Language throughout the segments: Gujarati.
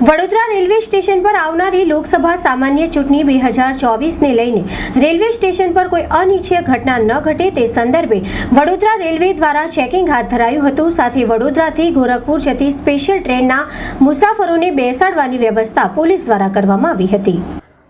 વડોદરા રેલવે સ્ટેશન પર આવનારી લોકસભા સામાન્ય ચૂંટણી બે હજાર ચોવીસને લઈને રેલવે સ્ટેશન પર કોઈ અનિચ્છીય ઘટના ન ઘટે તે સંદર્ભે વડોદરા રેલવે દ્વારા ચેકિંગ હાથ ધરાયું હતું. સાથે વડોદરાથી ગોરખપુર જતી સ્પેશિયલ ટ્રેનના મુસાફરોને બેસાડવાની વ્યવસ્થા પોલીસ દ્વારા કરવામાં આવી હતી.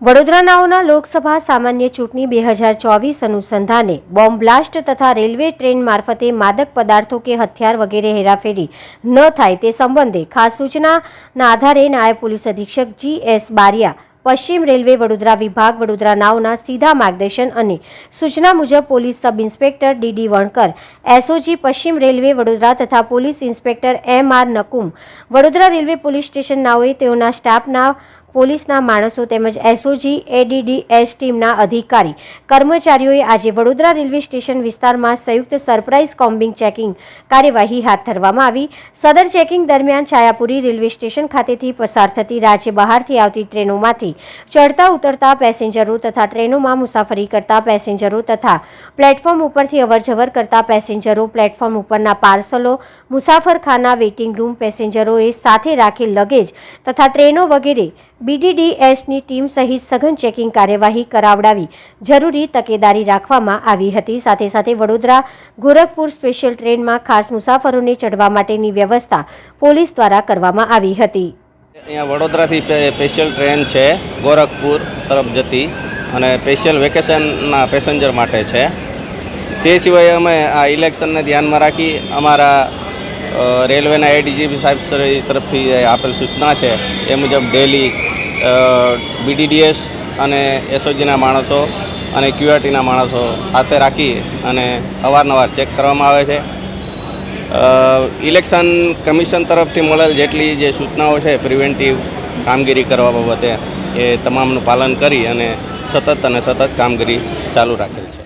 વડોદરાનાઓના લોકસભા સામાન્ય ચૂંટણી બે હજાર ચોવીસ અનુસંધાને બોમ્બ બ્લાસ્ટ તથા રેલવે ટ્રેન મારફતે માદક પદાર્થો કે હથિયાર વગેરે હેરાફેરી ન થાય તે સંબંધે ખાસ સૂચનાના આધારે નાયબ પોલીસ અધિક્ષક જી એસ બારિયા, પશ્ચિમ રેલવે વડોદરા વિભાગ વડોદરા નાવના સીધા માર્ગદર્શન અને સૂચના મુજબ police sub inspector DD Vankar, SOG પશ્ચિમ રેલવે વડોદરા તથા police inspector M R Nakum, Vadodara railway police station નાઓએ તેઓના સ્ટાફના પોલીસના માણસો તેમજ એસઓજી એડીડીએસ ટીમના અધિકારી. કર્મચારીઓએ આજે વડોદરા રેલવે સ્ટેશન વિસ્તારમાં સંયુક્ત સરપ્રાઇઝ કોમ્બિંગ ચેકિંગ કાર્યવાહી હાથ ધરવામાં આવી. સદર ચેકિંગ દરમિયાન છાયાપુરી રેલવે સ્ટેશન ખાતેથી પસાર થતી રાજ્ય બહારથી આવતી ટ્રેનોમાંથી ચડતા ઉતરતા પેસેન્જરો તથા ટ્રેનોમાં મુસાફરી કરતા પેસેન્જરો તથા પ્લેટફોર્મ ઉપરથી અવરજવર કરતા પેસેન્જરો પ્લેટફોર્મ ઉપરના પાર્સલો, મુસાફરખાના વેઇટિંગ રૂમ પેસેન્જરોએ સાથે રાખેલ લગેજ તથા ટ્રેનો વગેરે બીડીડીએસની ટીમ સહિત સઘન ચેકિંગ કાર્યવાહી કરાવડાવી જરૂરી તકેદારી રાખવામાં આવી હતી. સાથે સાથે વડોદરા ગોરખપુર સ્પેશિયલ ટ્રેનમાં ખાસ મુસાફરોને ચડવા માટેની વ્યવસ્થા પોલીસ દ્વારા કરવામાં આવી હતી. અહીંયા વડોદરાથી સ્પેશિયલ ટ્રેન છે, ગોરખપુર તરફ જતી અને સ્પેશિયલ વેકેશનના પેસેન્જર માટે છે. તે સિવાય અમે આ ઇલેક્શનને ધ્યાનમાં રાખી અમારા રેલવેના એડીજીપી સાહેબ તરફથી આપેલ સૂચના છે, એ મુજબ ડેલી બીડીડીએસ અને એસઓજીના માણસો અને ક્યુઆરટીના માણસો સાથે રાખી અને અવારનવાર ચેક કરવામાં આવે છે. ઇલેક્શન કમિશન તરફથી મળેલ જેટલી જે સૂચનાઓ છે, પ્રિવેન્ટિવ કામગીરી કરવા બાબતે એ તમામનું પાલન કરી અને સતત અને સતત કામગીરી ચાલુ રાખેલ છે.